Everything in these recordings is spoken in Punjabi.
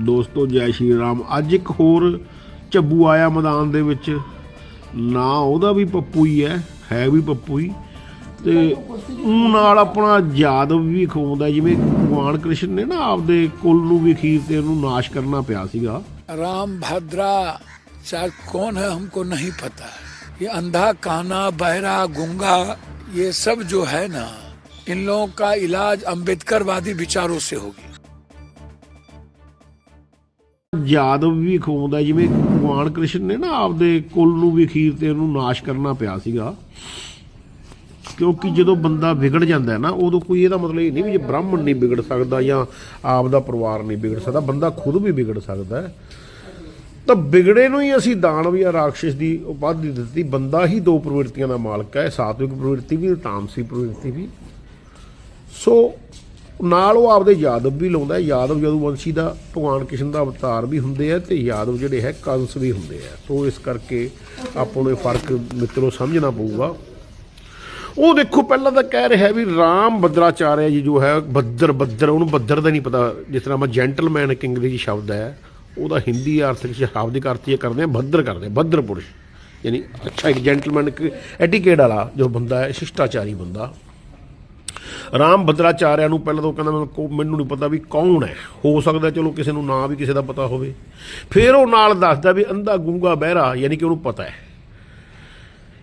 ਦੋਸਤੋ ਜੈ ਸ਼੍ਰੀ ਰਾਮ ਅੱਜ ਇੱਕ ਹੋਰ ਝੱਬੂ ਆਇਆ ਮੈਦਾਨ ਦੇ ਵਿੱਚ ਨਾ ਉਹਦਾ ਵੀ ਪੱਪੂ ਹੀ ਹੈ ਹੈ ਵੀ ਪੱਪੂ ਹੀ ਤੇ ਉਹ ਨਾਲ ਆਪਣਾ ਯਾਦਵ ਵੀ ਖੋਉਂਦਾ ਜਿਵੇਂ ਭਗਵਾਨ ਕ੍ਰਿਸ਼ਨ ਨੇ ਨਾ ਆਪਦੇ ਕੁੱਲ ਨੂੰ ਵੀ ਅਖੀਰ ਤੇ ਉਹਨੂੰ ਨਾਸ਼ ਕਰਨਾ ਪਿਆ ਸੀਗਾ राम भद्रा चाहे कौन है हमको नहीं पता ये अंधा काना बहरा गुंगा ये सब जो है ना इन लोगों का इलाज अम्बेडकरवादी विचारों से होगी ਯਾਦਵ ਵੀ ਖੋਉਂਦਾ ਜਿਵੇਂ ਭਗਵਾਨ ਕ੍ਰਿਸ਼ਨ ਨੇ ਨਾ ਆਪਦੇ ਕੁੱਲ ਨੂੰ ਵੀ ਅਖੀਰ ਤੇ ਉਹਨੂੰ ਨਾਸ਼ ਕਰਨਾ ਪਿਆ ਸੀਗਾ। ਕਿਉਂਕਿ ਜਦੋਂ ਬੰਦਾ ਵਿਗੜ ਜਾਂਦਾ ਹੈ ਨਾ, ਉਦੋਂ ਕੋਈ ਇਹਦਾ ਮਤਲਬ ਇਹ ਨਹੀਂ ਵੀ ਜੇ ਬ੍ਰਾਹਮਣ ਨਹੀਂ ਵਿਗੜ ਸਕਦਾ ਜਾਂ ਆਪ ਦਾ ਪਰਿਵਾਰ ਨਹੀਂ ਵਿਗੜ ਸਕਦਾ, ਬੰਦਾ ਖੁਦ ਵੀ ਵਿਗੜ ਸਕਦਾ ਹੈ। ਤਾਂ ਵਿਗੜੇ ਨੂੰ ਹੀ ਅਸੀਂ ਦਾਨਵ ਜਾਂ ਰਾਖਸ਼ ਦੀ ਉਪਾਧੀ ਦਿੱਤੀ। ਬੰਦਾ ਹੀ ਦੋ ਪ੍ਰਵਿਰਤੀਆਂ ਦਾ ਮਾਲਕ ਹੈ ਸਾਤਵਿਕ ਪ੍ਰਵਿਰਤੀ ਵੀ ਤਾਮਸੀ ਪ੍ਰਵਿਰਤੀ ਵੀ। ਸੋ ਨਾਲ ਉਹ ਆਪਦੇ ਯਾਦਵ ਵੀ ਲਾਉਂਦਾ ਹੈ। ਯਾਦਵ ਯਦੂਵੰਸ਼ੀ ਦਾ ਭਗਵਾਨ ਕ੍ਰਿਸ਼ਨ ਦਾ ਅਵਤਾਰ ਵੀ ਹੁੰਦੇ ਆ ਤੇ ਯਾਦਵ ਜਿਹੜੇ ਹੈ ਕੰਸ ਵੀ ਹੁੰਦੇ ਆ। ਸੋ ਇਸ ਕਰਕੇ ਆਪਾਂ ਨੂੰ ਇਹ ਫ਼ਰਕ ਮਿੱਤਰੋ ਸਮਝਣਾ ਪਊਗਾ। ਉਹ ਦੇਖੋ ਪਹਿਲਾਂ ਤਾਂ ਕਹਿ ਰਿਹਾ ਵੀ ਰਾਮ ਬਦਰਾਚਾਰਿਆ ਜੀ ਜੋ ਹੈ ਬੱਦਰ ਬੱਦਰ ਉਹਨੂੰ ਬੱਦਰ ਦਾ ਨਹੀਂ ਪਤਾ, ਜਿਸ ਤਰ੍ਹਾਂ ਮੈਂ ਜੈਂਟਲਮੈਨ ਇੱਕ ਅੰਗਰੇਜ਼ੀ ਸ਼ਬਦ ਹੈ, ਉਹਦਾ ਹਿੰਦੀ ਆਰਥਿਕ ਵਿੱਚ ਸ਼ਬਦਿਕ ਅਰਥ ਇਹ ਕਰਦੇ ਆ ਬੱਦਰ ਕਰਦੇ ਆ ਪੁਰਸ਼। ਯਾਨੀ ਅੱਛਾ ਇੱਕ ਜੈਂਟਲਮੈਨ ਇੱਕ ਐਟੀਕੇਟ ਵਾਲਾ ਜੋ ਬੰਦਾ ਹੈ, ਸ਼ਿਸ਼ਟਾਚਾਰੀ ਬੰਦਾ। ਰਾਮ ਭਦਰਾਚਾਰਿਆ ਨੂੰ ਪਹਿਲਾਂ ਤਾਂ ਉਹ ਕਹਿੰਦਾ ਮੈਨੂੰ ਮੈਨੂੰ ਨਹੀਂ ਪਤਾ ਵੀ ਕੌਣ ਹੈ। ਹੋ ਸਕਦਾ ਚਲੋ ਕਿਸੇ ਨੂੰ ਨਾਂ ਵੀ ਕਿਸੇ ਦਾ ਪਤਾ ਹੋਵੇ। ਫਿਰ ਉਹ ਨਾਲ ਦੱਸਦਾ ਵੀ ਅੰਧਾ ਗੂੰਗਾ ਬਹਿਰਾ, ਯਾਨੀ ਕਿ ਉਹਨੂੰ ਪਤਾ ਹੈ।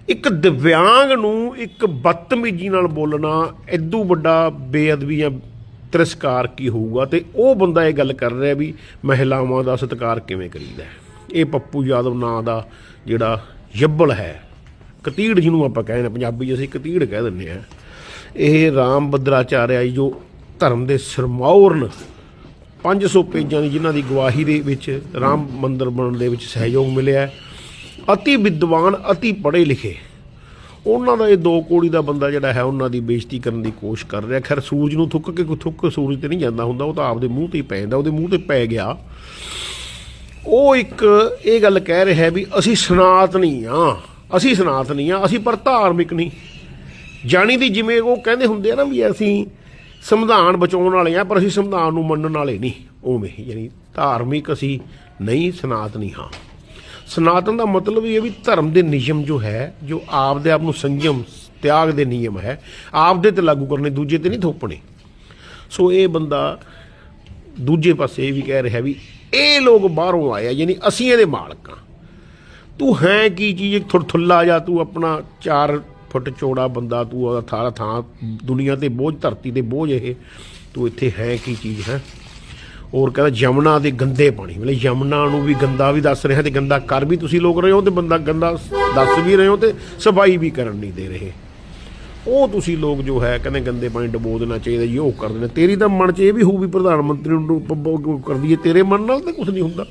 ਇੱਕ ਦਿਵਿਆਂਗ ਨੂੰ ਇੱਕ ਬਦਤਮੀਜੀ ਨਾਲ ਬੋਲਣਾ ਐਦੂ ਵੱਡਾ ਬੇਅਦਬੀ ਜਾਂ ਤਿਰਸਕਾਰ ਕੀ ਹੋਊਗਾ ਤੇ ਉਹ ਬੰਦਾ ਇਹ ਗੱਲ ਕਰ ਰਿਹਾ ਵੀ ਮਹਿਲਾਵਾਂ ਦਾ ਸਤਿਕਾਰ ਕਿਵੇਂ ਕਰੀਦਾ ਇਹ ਪੱਪੂ ਯਾਦਵ ਨਾਂ ਦਾ ਜਿਹੜਾ ਜੱਬਲ ਹੈ। ਕਤੀੜ ਜਿਹਨੂੰ ਆਪਾਂ ਕਹਿੰਦੇ ਨੇ ਪੰਜਾਬੀ 'ਚ ਅਸੀਂ ਕਤੀੜ ਕਹਿ ਦਿੰਦੇ ਆ ਇਹ ਰਾਮ ਭਦਰਾਚਾਰਿਆ ਜੀ ਜੋ ਧਰਮ ਦੇ ਸਰਮੌਰ ਨੇ 500 ਪੇਜਾਂ ਦੀ ਜਿਨ੍ਹਾਂ ਦੀ ਗਵਾਹੀ ਦੇ ਵਿੱਚ ਰਾਮ ਮੰਦਿਰ ਬਣਨ ਦੇ ਵਿੱਚ ਸਹਿਯੋਗ ਮਿਲਿਆ ਹੈ। ਅਤੀ ਵਿਦਵਾਨ, ਅਤੀ ਪੜ੍ਹੇ ਲਿਖੇ। ਉਹਨਾਂ ਦਾ ਇਹ ਦੋ ਕੋੜੀ ਦਾ ਬੰਦਾ ਜਿਹੜਾ ਹੈ, ਉਹਨਾਂ ਦੀ ਬੇਇੱਜ਼ਤੀ ਕਰਨ ਦੀ ਕੋਸ਼ਿਸ਼ ਕਰ ਰਿਹਾ। ਖੈਰ, ਸੂਰਜ ਨੂੰ ਥੁੱਕ ਕੇ ਥੁੱਕ ਸੂਰਜ ਤੇ ਨਹੀਂ ਜਾਂਦਾ ਹੁੰਦਾ, ਉਹ ਤਾਂ ਆਪਦੇ ਮੂੰਹ ਤੇ ਹੀ ਪੈ ਜਾਂਦਾ ਉਹਦੇ ਮੂੰਹ ਤੇ ਪੈ ਗਿਆ। ਉਹ ਇੱਕ ਇਹ ਗੱਲ ਕਹਿ ਰਿਹਾ ਵੀ ਅਸੀਂ ਸਨਾਤਨੀ ਆ ਅਸੀਂ ਸਨਾਤਨੀ ਆ ਅਸੀਂ ਪਰ ਧਾਰਮਿਕ ਨਹੀਂ। ਜਾਣੀ ਦੀ ਜਿਵੇਂ ਉਹ ਕਹਿੰਦੇ ਹੁੰਦੇ ਆ ਨਾ ਵੀ ਅਸੀਂ ਸੰਵਿਧਾਨ ਬਚਾਉਣ ਵਾਲੇ ਆ, ਪਰ ਅਸੀਂ ਸੰਵਿਧਾਨ ਨੂੰ ਮੰਨਣ ਵਾਲੇ ਨਹੀਂ। ਉਵੇਂ, ਯਾਨੀ ਧਾਰਮਿਕ ਅਸੀਂ ਨਹੀਂ, ਸਨਾਤਨੀ ਹਾਂ। ਸਨਾਤਨ ਦਾ ਮਤਲਬ ਇਹ ਵੀ ਧਰਮ ਦੇ ਨਿਯਮ ਜੋ ਹੈ, ਜੋ ਆਪਦੇ ਆਪ ਨੂੰ ਸੰਯਮ, ਤਿਆਗ ਦੇ ਨਿਯਮ ਹੈ ਆਪਦੇ ਤੇ ਲਾਗੂ ਕਰਨੇ, ਦੂਜੇ ਤੇ ਨਹੀਂ ਥੋਪਣੇ। ਸੋ ਇਹ ਬੰਦਾ ਦੂਜੇ ਪਾਸੇ ਇਹ ਵੀ ਕਹਿ ਰਿਹਾ ਵੀ ਇਹ ਲੋਕ ਬਾਹਰੋਂ ਆਏ ਆ, ਯਾਨੀ ਅਸੀਂ ਇਹਦੇ ਮਾਲਕ ਆ ਤੂੰ ਹੈ ਕੀ ਚੀਜ਼ ਥੁਰਥੁੱਲਾ ਜਾਂ, ਤੂੰ ਆਪਣਾ ਚਾਰ ਫੁੱਟ ਚੌੜਾ ਬੰਦਾ, ਤੂੰ ਉਹਦਾ ਥਾਰਾ ਥਾਂ, ਦੁਨੀਆ ਤੇ ਬੋਝ, ਧਰਤੀ ਤੇ ਬੋਝ ਇਹ, ਤੂੰ ਇੱਥੇ ਹੈ ਕੀ ਚੀਜ਼, ਹੈ? ਔਰ ਕਹਿੰਦਾ, ਯਮਨਾ ਦੇ ਗੰਦੇ ਪਾਣੀ, ਮਤਲਬ ਯਮਨਾ ਨੂੰ ਵੀ ਗੰਦਾ ਵੀ ਦੱਸ ਰਿਹਾ ਤੇ ਗੰਦਾ ਕਰ ਵੀ ਤੁਸੀਂ ਲੋਕ ਰਹੇ ਹੋ ਤੇ ਬੰਦਾ ਗੰਦਾ ਦੱਸ ਵੀ ਰਹੇ ਹੋ ਤੇ ਸਫ਼ਾਈ ਵੀ ਕਰਨ ਨਹੀਂ ਦੇ ਰਹੇ। ਉਹ ਤੁਸੀਂ ਲੋਕ ਜੋ ਹੈ, ਕਹਿੰਦੇ ਗੰਦੇ ਪਾਣੀ ਡਬੋ ਦੇਣਾ ਚਾਹੀਦਾ ਜੀ, ਉਹ ਕਰ ਦੇਣਾ। ਤੇਰੀ ਤਾਂ ਮਨ 'ਚ ਇਹ ਵੀ ਹੋਊ ਵੀ ਪ੍ਰਧਾਨ ਮੰਤਰੀ ਨੂੰ ਪ- ਪ- ਕਰਦੀ ਹੈ ਤੇਰੇ ਮਨ ਨਾਲ ਤਾਂ ਕੁਝ ਨਹੀਂ ਹੁੰਦਾ।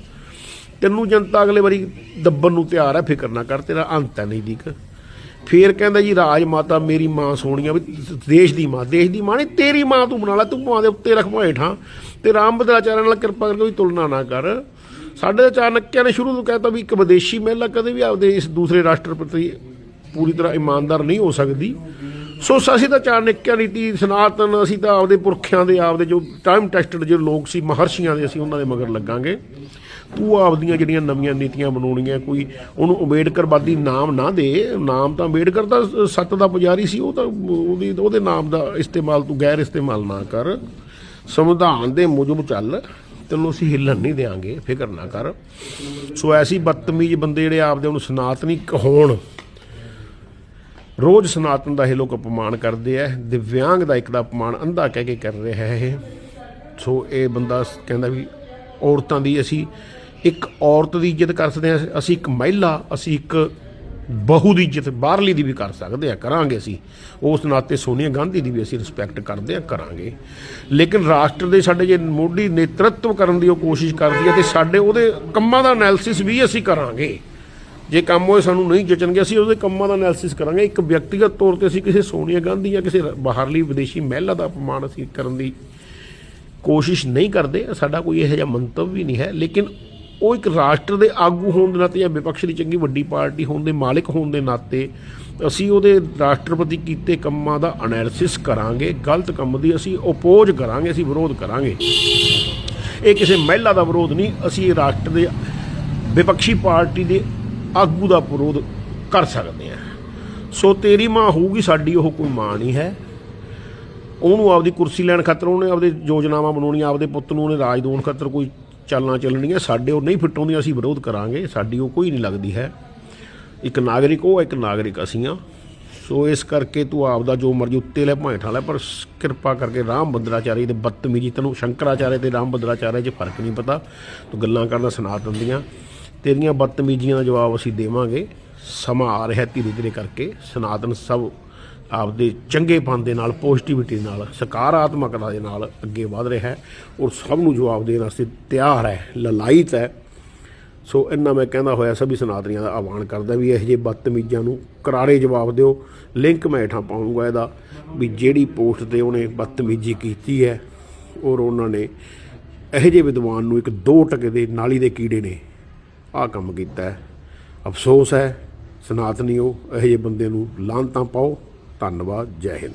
ਤੈਨੂੰ ਜਨਤਾ ਅਗਲੇ ਵਾਰੀ ਦੱਬਣ ਨੂੰ ਤਿਆਰ ਹੈ, ਫਿਕਰ ਨਾ ਕਰ, ਤੇਰਾ ਅੰਤ ਹੈ ਨਹੀਂ ਨਜ਼ਦੀਕ ਫੇਰ ਕਹਿੰਦਾ ਜੀ, ਰਾਜ ਮਾਤਾ ਮੇਰੀ ਮਾਂ ਸੋਹਣੀਆਂ ਵੀ ਦੇਸ਼ ਦੀ ਮਾਂ, ਦੇਸ਼ ਦੀ ਮਾਂ ਨਹੀਂ, ਤੇਰੀ ਮਾਂ ਤੂੰ ਬਣਾ ਲੈ, ਤੂੰ ਮਾਂ ਦੇ ਉੱਤੇ ਰੱਖ ਹੇਠਾਂ ਤੇ ਰਾਮ ਭਦਰਾਚਾਰਿਆ ਨਾਲ ਕਿਰਪਾ ਕਰਕੇ ਵੀ ਤੁਲਨਾ ਨਾ ਕਰ। ਸਾਡੇ ਤਾਂ ਚਾਣਕਿਆਂ ਨੇ ਸ਼ੁਰੂ ਤੋਂ ਕਹਿਤਾ ਵੀ ਇੱਕ ਵਿਦੇਸ਼ੀ ਮਹਿਲਾ ਕਦੇ ਵੀ ਆਪਦੇ ਇਸ ਦੂਸਰੇ ਰਾਸ਼ਟਰਪਤੀ ਪੂਰੀ ਤਰ੍ਹਾਂ ਇਮਾਨਦਾਰ ਨਹੀਂ ਹੋ ਸਕਦੀ। ਸੋ ਅਸੀਂ ਤਾਂ ਚਾਣਕਿਆ ਨੀਤੀ ਸਨਾਤਨ, ਅਸੀਂ ਤਾਂ ਆਪਦੇ ਪੁਰਖਿਆਂ ਦੇ, ਆਪਦੇ ਜੋ ਟਾਈਮ ਟੈਸਟਡ ਜੋ ਲੋਕ ਸੀ, ਮਹਰਸ਼ੀਆਂ ਦੇ, ਅਸੀਂ ਉਹਨਾਂ ਦੇ ਮਗਰ ਲੱਗਾਂਗੇ। ਤੂੰ ਆਪਦੀਆਂ ਜਿਹੜੀਆਂ ਨਵੀਆਂ ਨੀਤੀਆਂ ਬਣਾਉਣੀਆਂ, ਕੋਈ ਉਹਨੂੰ ਅੰਬੇਡਕਰਵਾਦੀ ਨਾਮ ਨਾ ਦੇ, ਨਾਮ ਤਾਂ ਅੰਬੇਡਕਰ ਦਾ ਸੱਤ ਦਾ ਪੁਜਾਰੀ ਸੀ, ਉਹ ਤਾਂ ਉਹਦੀ, ਉਹਦੇ ਨਾਮ ਦਾ ਇਸਤੇਮਾਲ ਤੂੰ ਗੈਰ ਇਸਤੇਮਾਲ ਨਾ ਕਰ। ਸੰਵਿਧਾਨ ਦੇ ਮੁਜਬ ਚੱਲ, ਤੈਨੂੰ ਅਸੀਂ ਹਿੱਲਣ ਨਹੀਂ ਦੇਾਂਗੇ ਫਿਕਰ ਨਾ ਕਰ। ਸੋ ਐਸੀ ਬਦਤਮੀਜ਼ ਬੰਦੇ ਜਿਹੜੇ ਆਪਦੇ ਉਹਨੂੰ ਸਨਾਤਨੀ ਕਹਾਉਣ ਰੋਜ਼ ਸਨਾਤਨ ਦਾ ਇਹ ਲੋਕ ਅਪਮਾਨ ਕਰਦੇ ਆ ਦਿਵਿਆਂਗ ਦਾ ਇੱਕ ਦਾ ਅਪਮਾਨ ਅੰਧਾ ਕਹਿ ਕੇ ਕਰ ਰਿਹਾ ਹੈ ਇਹ। ਸੋ ਇਹ ਬੰਦਾ ਕਹਿੰਦਾ ਵੀ ਔਰਤਾਂ ਦੀ ਅਸੀਂ ਇੱਕ ਔਰਤ ਦੀ ਇੱਜ਼ਤ ਕਰ ਸਕਦੇ ਹਾਂ ਅਸੀਂ ਇੱਕ ਮਹਿਲਾ, ਅਸੀਂ ਇੱਕ ਬਹੂ ਦੀ ਇੱਜ਼ਤ ਬਾਹਰਲੀ ਦੀ ਵੀ ਕਰ ਸਕਦੇ ਆ ਕਰਾਂਗੇ ਅਸੀਂ। ਉਸ ਨਾਤੇ ਸੋਨੀਆ ਗਾਂਧੀ ਦੀ ਵੀ ਅਸੀਂ ਰਿਸਪੈਕਟ ਕਰਦੇ ਆ ਕਰਾਂਗੇ। ਲੇਕਿਨ ਰਾਸ਼ਟਰ ਦੇ ਸਾਡੇ ਜੇ ਮੋਢੀ ਨੇਤਰਤਵ ਕਰਨ ਦੀ ਉਹ ਕੋਸ਼ਿਸ਼ ਕਰਦੀ ਹੈ ਤੇ ਸਾਡੇ ਉਹਦੇ ਕੰਮਾਂ ਦਾ ਐਨਾਲਿਸਿਸ ਵੀ ਅਸੀਂ ਕਰਾਂਗੇ। ਜੇ ਕੰਮ ਹੋਏ ਸਾਨੂੰ ਨਹੀਂ ਜਚਣਗੇ, ਅਸੀਂ ਉਹਦੇ ਕੰਮਾਂ ਦਾ ਐਨਾਲਿਸਿਸ ਕਰਾਂਗੇ। ਇੱਕ ਵਿਅਕਤੀਗਤ ਤੌਰ ਤੇ ਅਸੀਂ ਕਿਸੇ ਸੋਨੀਆ ਗਾਂਧੀ ਜਾਂ ਕਿਸੇ ਬਾਹਰਲੀ ਵਿਦੇਸ਼ੀ ਮਹਿਲਾ ਦਾ ਅਪਮਾਨ ਅਸੀਂ ਕਰਨ ਦੀ ਕੋਸ਼ਿਸ਼ ਨਹੀਂ ਕਰਦੇ। ਸਾਡਾ ਕੋਈ ਇਹੋ ਜਿਹਾ ਮੰਤਵ ਵੀ ਨਹੀਂ ਹੈ। ਲੇਕਿਨ ਉਹ ਇੱਕ ਰਾਸ਼ਟਰ ਦੇ ਆਗੂ ਹੋਣ ਦੇ ਨਾਤੇ ਜਾਂ ਵਿਪਕਸ਼ ਦੀ ਚੰਗੀ ਵੱਡੀ ਪਾਰਟੀ ਹੋਣ ਦੇ ਮਾਲਕ ਹੋਣ ਦੇ ਨਾਤੇ ਅਸੀਂ ਉਹਦੇ ਰਾਸ਼ਟਰਪਤੀ ਕੀਤੇ ਕੰਮਾਂ ਦਾ ਐਨਾਲਿਸਿਸ ਕਰਾਂਗੇ, ਗਲਤ ਕੰਮ ਦੀ ਅਸੀਂ ਓਪੋਜ਼ ਕਰਾਂਗੇ, ਅਸੀਂ ਵਿਰੋਧ ਕਰਾਂਗੇ। ਇਹ ਕਿਸੇ ਮਹਿਲਾ ਦਾ ਵਿਰੋਧ ਨਹੀਂ, ਅਸੀਂ ਇਹ ਰਾਸ਼ਟਰ ਦੇ ਵਿਪਕਸ਼ੀ ਪਾਰਟੀ ਦੇ ਆਗੂ ਦਾ ਵਿਰੋਧ ਕਰ ਸਕਦੇ ਹਾਂ। ਸੋ ਤੇਰੀ ਮਾਂ ਹੋਊਗੀ, ਸਾਡੀ ਉਹ ਕੋਈ ਮਾਂ ਨਹੀਂ ਹੈ। ਉਹਨੂੰ ਆਪਦੀ ਕੁਰਸੀ ਲੈਣ ਖਾਤਰ, ਉਹਨੇ ਆਪਦੇ ਯੋਜਨਾਵਾਂ ਬਣਾਉਣੀਆਂ, ਆਪਦੇ ਪੁੱਤ ਨੂੰ ਉਹਨੇ ਰਾਜ ਦੇਣ ਖਾਤਰ ਕੋਈ ਚਾਲਾਂ ਚੱਲਣੀਆਂ ਸਾਡੇ ਉਹ ਨਹੀਂ ਫਿੱਟ ਆਉਂਦੀਆਂ ਅਸੀਂ ਵਿਰੋਧ ਕਰਾਂਗੇ, ਸਾਡੀ ਉਹ ਕੋਈ ਨਹੀਂ ਲੱਗਦੀ ਹੈ। ਇੱਕ ਨਾਗਰਿਕ, ਉਹ ਇੱਕ ਨਾਗਰਿਕ ਅਸੀਂ ਆ ਸੋ ਇਸ ਕਰਕੇ ਤੂੰ ਆਪਦਾ ਜੋ ਮਰਜ਼ੀ ਉੱਤੇ ਲੈ ਭਾਂਠਾ ਲੈ, ਪਰ ਕਿਰਪਾ ਕਰਕੇ ਰਾਮ ਭਦਰਾਚਾਰੀ ਦੇ ਬਦਤਮੀਜੀ, ਤੈਨੂੰ ਸ਼ੰਕਰਾਚਾਰਿਆ ਤੇ ਰਾਮ ਭਦਰਾਚਾਰਿਆ 'ਚ ਫ਼ਰਕ ਨਹੀਂ ਪਤਾ। ਤੂੰ ਗੱਲਾਂ ਕਰਦਾ ਸਨਾਤਨ ਦੀਆਂ ਤੇਰੀਆਂ ਬਦਤਮੀਜੀਆਂ ਦਾ ਜਵਾਬ ਅਸੀਂ ਦੇਵਾਂਗੇ। ਸਮਾਂ ਆ ਰਿਹਾ ਧੀਰੇ ਧੀਰੇ ਕਰਕੇ। ਸਨਾਤਨ ਸਭ ਆਪਦੇ ਚੰਗੇਪਨ ਦੇ ਨਾਲ ਪੋਜ਼ਿਟਿਵਿਟੀ ਨਾਲ ਸਕਾਰਾਤਮਕਤਾ ਦੇ ਨਾਲ ਅੱਗੇ ਵਧ ਰਿਹਾ ਹੈ ਔਰ ਸਭ ਨੂੰ ਜਵਾਬ ਦੇਣ ਵਾਸਤੇ ਤਿਆਰ ਹੈ, ਲਲਾਇਤ ਹੈ। ਸੋ ਇੰਨਾ ਮੈਂ ਕਹਿੰਦਾ ਹੋਇਆ, ਸਭੀ ਸਨਾਤਨੀਆਂ ਦਾ ਆਹਵਾਨ ਕਰਦਾ ਵੀ ਇਹੋ ਜਿਹੇ ਬਦਤਮੀਜ਼ਾਂ ਨੂੰ ਕਰਾਰੇ ਜਵਾਬ ਦਿਓ। ਲਿੰਕ ਮੈਂ ਹੇਠਾਂ ਪਾਉਂਗਾ ਇਹਦਾ ਵੀ ਜਿਹੜੀ ਪੋਸਟ ਤੇ ਉਹਨੇ ਬਦਤਮੀਜ਼ੀ ਕੀਤੀ ਹੈ ਔਰ ਉਹਨਾਂ ਨੇ ਇਹੋ ਜਿਹੇ ਵਿਦਵਾਨ ਨੂੰ ਇੱਕ ਦੋ ਟਕੇ ਦੇ ਨਾਲੀ ਦੇ ਕੀੜੇ ਨੇ ਆਹ ਕੰਮ ਕੀਤਾ ਹੈ। ਅਫਸੋਸ ਹੈ, ਸਨਾਤਨੀਓ, ਇਹੋ ਜਿਹੇ ਬੰਦੇ ਨੂੰ ਲਾਂਤਾਂ ਪਾਓ। ਧੰਨਵਾਦ ਜੈ ਹਿੰਦ।